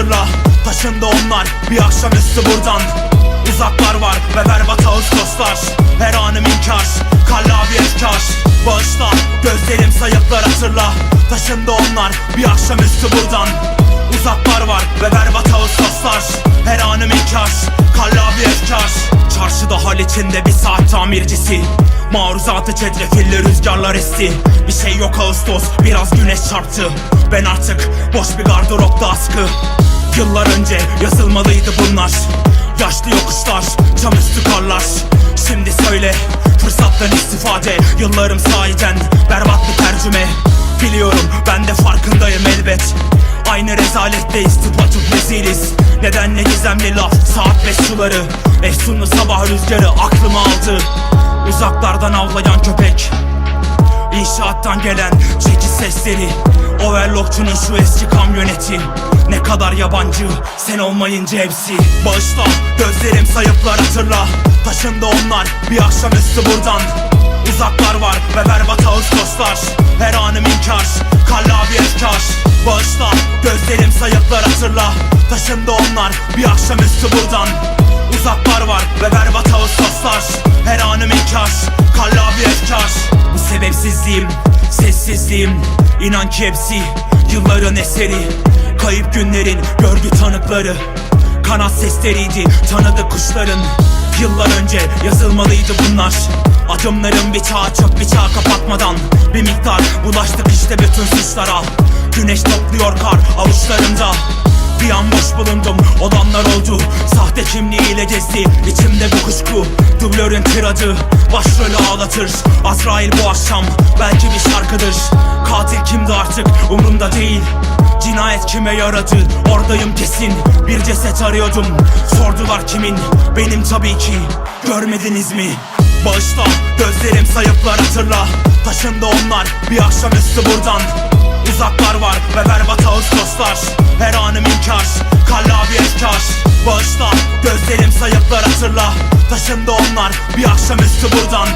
hatırla. Taşındı onlar bir akşamüstü buradan. Uzaklar var ve berbat ağustoslar. Her anım inkar, kalla bir efkar. Bağışla, gözlerim sayıklar hatırla. Taşındı onlar bir akşamüstü buradan. Uzaklar var ve berbat ağustoslar. Her anım inkar, kalla bir efkar. Çarşıda hal içinde bir saat tamircisi Maruzatı çetrefilli rüzgarlar esti. Bir şey yok Ağustos biraz güneş çarptı. Ben artık boş bir gardıropta askı Yıllar önce yazılmalıydı bunlar Yaşlı yokuşlar, cam üstü karlar. Şimdi söyle fırsattan istifade. Yıllarım sahiden berbat bir tercüme. Biliyorum ben de farkındayım elbet. Aynı rezaletteyiz tıpatıp reziliz Neden ne gizemli laf saat beş suları. Efsunlu sabah rüzgarı aklımı aldı Uzaklardan avlayan köpek. İnşaattan gelen çekiş sesleri Overlockçunun şu eski kamyoneti. Ne kadar yabancı sen olmayınca hepsi. Bağışla gözlerim sayıklar hatırla. Taşındı onlar bir akşamüstü buradan. Uzaklar var ve berbat ağustoslar Her anım inkar, kalla bir efkar. Bağışla gözlerim sayıklar hatırla. Taşındı onlar bir akşamüstü buradan. Uzaklar var ve berbat ağustoslar Her sessizliğim. İnan ki hepsi yılların eseri. Kayıp günlerin görgü tanıkları. Kanat sesleriydi tanıdık kuşların. Yıllar önce yazılmalıydı bunlar. Adımlarım bir çağ çöp bir çağ kapatmadan Bir miktar bulaştık işte bütün suçlara. Güneş topluyor kar avuçlarında bir an boş bulundum. Olanlar oldu Sahte kimliğiyle gezdi. İçimde bu kuşku Dublörün tiradı. Başrolü ağlatır. Azrail bu akşam belki bir şarkıdır. Katil kimdi artık? Umurumda değil. Cinayet kime yaradı? Oradayım kesin. Bir ceset arıyordum. Sordular kimin? Benim tabii ki. Görmediniz mi? Bağışla. Gözlerim sayıklar hatırla. Taşındı onlar. Bir akşamüstü buradan. Uzaklar var ve berbat ağustoslar Her anım inkar, kalla bir efkar. Bağışla, gözlerim sayıklar hatırla. Taşındı onlar bir akşamüstü buradan.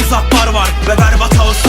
Uzaklar var ve berbat ağustoslar